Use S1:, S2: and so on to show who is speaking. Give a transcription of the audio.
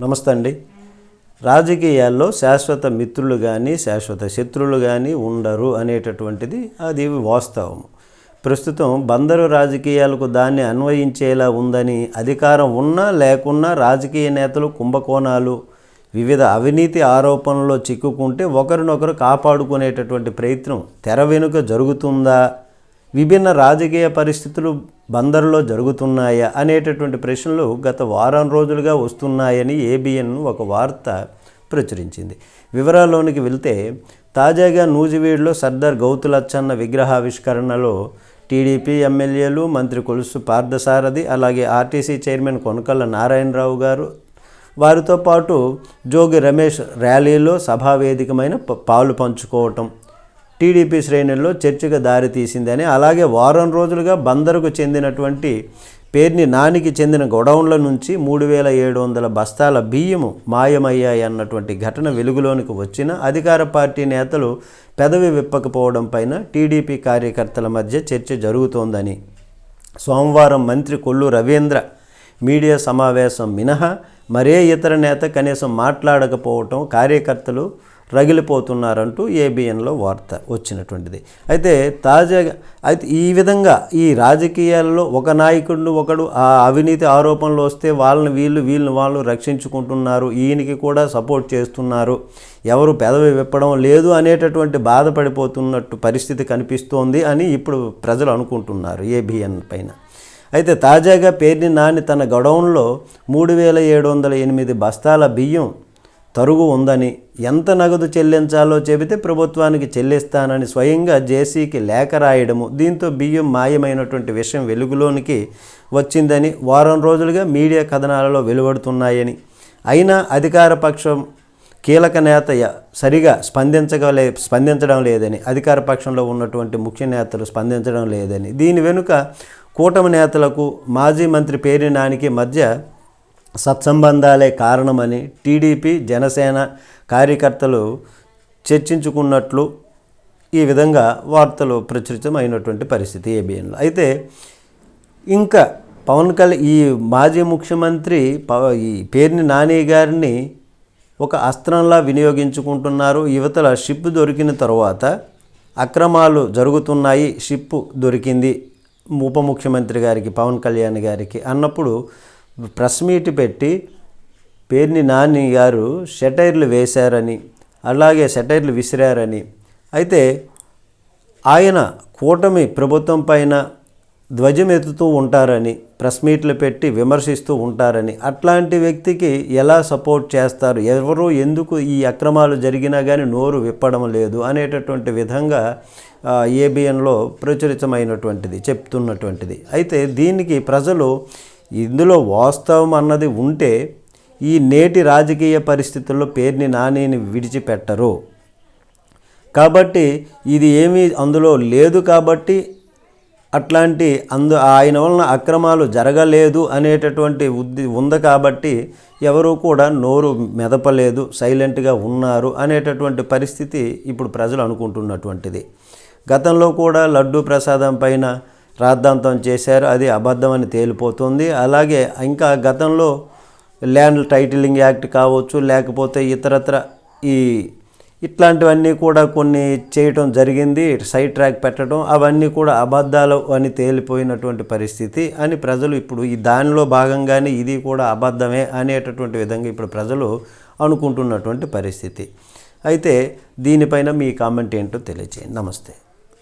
S1: నమస్తే అండి. రాజకీయాల్లో శాశ్వత మిత్రులు కానీ శాశ్వత శత్రువులు కానీ ఉండరు అనేటటువంటిది అది వాస్తవం. ప్రస్తుతం బందరు రాజకీయాలకు దాన్ని అన్వయించేలా ఉందని అధికారం ఉన్నా లేకున్నా రాజకీయ నేతలు కుంభకోణాలు వివిధ అవినీతి ఆరోపణల్లో చిక్కుకుంటే ఒకరినొకరు కాపాడుకునేటటువంటి ప్రయత్నం తెర వెనుక జరుగుతుందా? విభిన్న రాజకీయ పరిస్థితులు బందరులో జరుగుతున్నాయా అనేటటువంటి ప్రశ్నలు గత వారం రోజులుగా వస్తున్నాయని ఏబిఎన్ ఒక వార్త ప్రచురించింది. వివరాల్లోనికి వెళ్తే తాజాగా నూజివీడులో సర్దార్ గౌతులచ్చన్న విగ్రహావిష్కరణలో టీడీపీ ఎమ్మెల్యేలు మంత్రి కొలుసు పార్థసారథి అలాగే ఆర్టీసీ చైర్మన్ కొనకళ్ళ నారాయణరావు గారు. వారితో పాటు జోగి రమేష్ ర్యాలీలో సభావేదికమైన పాలు పంచుకోవటం టీడీపీ శ్రేణుల్లో చర్చకు దారితీసిందని అలాగే వారం రోజులుగా బందరుకు చెందినటువంటి పేర్ని నానికి చెందిన గొడౌన్ల నుంచి మూడు వేల ఏడు వందల బస్తాల బియ్యము మాయమయ్యాయి అన్నటువంటి ఘటన వెలుగులోనికి వచ్చిన అధికార పార్టీ నేతలు పెదవి విప్పకపోవడం పైన టీడీపీ కార్యకర్తల మధ్య చర్చ జరుగుతోందని. సోమవారం మంత్రి కొల్లు రవీంద్ర మీడియా సమావేశం మినహా మరే ఇతర నేత కనీసం మాట్లాడకపోవటం కార్యకర్తలు రగిలిపోతున్నారంటూ ఏబిఎన్లో వార్త వచ్చినటువంటిది. అయితే తాజాగా అయితే ఈ విధంగా ఈ రాజకీయాల్లో ఒక నాయకుడు ఒకడు ఆ అవినీతి ఆరోపణలు వస్తే వాళ్ళని వీళ్ళు వీళ్ళని వాళ్ళు రక్షించుకుంటున్నారు ఈయనకి కూడా సపోర్ట్ చేస్తున్నారు. ఎవరు పెదవి విప్పడం లేదు అనేటటువంటి బాధపడిపోతున్నట్టు పరిస్థితి కనిపిస్తోంది అని ఇప్పుడు ప్రజలు అనుకుంటున్నారు ఏబిఎన్ పైన. అయితే తాజాగా పేర్ని నాని తన గొడౌన్లో మూడు వేల ఏడు వందల ఎనిమిది బస్తాల బియ్యం తరుగు ఉందని ఎంత నగదు చెల్లించాలో చెబితే ప్రభుత్వానికి చెల్లిస్తానని స్వయంగా జేసీకి లేఖ రాయడము దీంతో బియ్యం మాయమైనటువంటి విషయం వెలుగులోనికి వచ్చిందని వారం రోజులుగా మీడియా కథనాలలో వెలువడుతున్నాయని. అయినా అధికార పక్షం కీలక నేత సరిగా స్పందించగలే స్పందించడం లేదని అధికార పక్షంలో ఉన్నటువంటి ముఖ్య నేతలు స్పందించడం లేదని. దీని వెనుక కూటమి నేతలకు మాజీ మంత్రి పేరినానికి మధ్య సత్సంబంధాలే కారణమని టీడీపీ జనసేన కార్యకర్తలు చర్చించుకున్నట్లు ఈ విధంగా వార్తలు ప్రచురితమైనటువంటి పరిస్థితి ఏబిఎన్లో. అయితే ఇంకా పవన్ కళ్యాణ్ ఈ మాజీ ముఖ్యమంత్రి పవ ఈ పేరుని నాని గారిని ఒక అస్త్రంలా వినియోగించుకుంటున్నారు. యువతల షిప్ దొరికిన తర్వాత అక్రమాలు జరుగుతున్నాయి షిప్ దొరికింది ఉప ముఖ్యమంత్రి గారికి పవన్ కళ్యాణ్ గారికి అన్నప్పుడు ప్రెస్ మీట్ పెట్టి పేర్ని నాని గారు సెటైర్లు వేశారని అలాగే సెటైర్లు విసిరారని. అయితే ఆయన కూటమి ప్రభుత్వం పైన ధ్వజమెత్తుతూ ఉంటారని ప్రెస్ మీట్లు పెట్టి విమర్శిస్తూ ఉంటారని. అట్లాంటి వ్యక్తికి ఎలా సపోర్ట్ చేస్తారు? ఎవరు ఎందుకు ఈ అక్రమాలు జరిగినా కానీ నోరు విప్పడం లేదు అనేటటువంటి విధంగా ఏబిఎన్లో ప్రచురితమైనటువంటిది చెప్తున్నటువంటిది. అయితే దీనికి ప్రజలు ఇందులో వాస్తవం అన్నది ఉంటే ఈ నేటి రాజకీయ పరిస్థితుల్లో పేరుని నానిని విడిచిపెట్టరు. కాబట్టి ఇది ఏమీ అందులో లేదు కాబట్టి అట్లాంటి అందు ఆయన వలన అక్రమాలు జరగలేదు అనేటటువంటి ఉద్ది ఉంది కాబట్టి ఎవరు కూడా నోరు మెదపలేదు సైలెంట్గా ఉన్నారు అనేటటువంటి పరిస్థితి ఇప్పుడు ప్రజలు అనుకుంటున్నటువంటిది. గతంలో కూడా లడ్డూ ప్రసాదం పైన రాద్ధాంతం చేశారు అది అబద్ధం అని తేలిపోతుంది. అలాగే ఇంకా గతంలో ల్యాండ్ టైటిలింగ్ యాక్ట్ కావచ్చు లేకపోతే ఇతరత్ర ఈ ఇట్లాంటివన్నీ కూడా కొన్ని చేయటం జరిగింది సైడ్ ట్రాక్ పెట్టడం అవన్నీ కూడా అబద్ధాలు అని తేలిపోయినటువంటి పరిస్థితి అని ప్రజలు ఇప్పుడు ఈ దానిలో భాగంగానే ఇది కూడా అబద్ధమే అనేటటువంటి విధంగా ఇప్పుడు ప్రజలు అనుకుంటున్నటువంటి పరిస్థితి. అయితే దీనిపైన మీ కామెంట్ ఏంటో తెలియచేయండి. నమస్తే.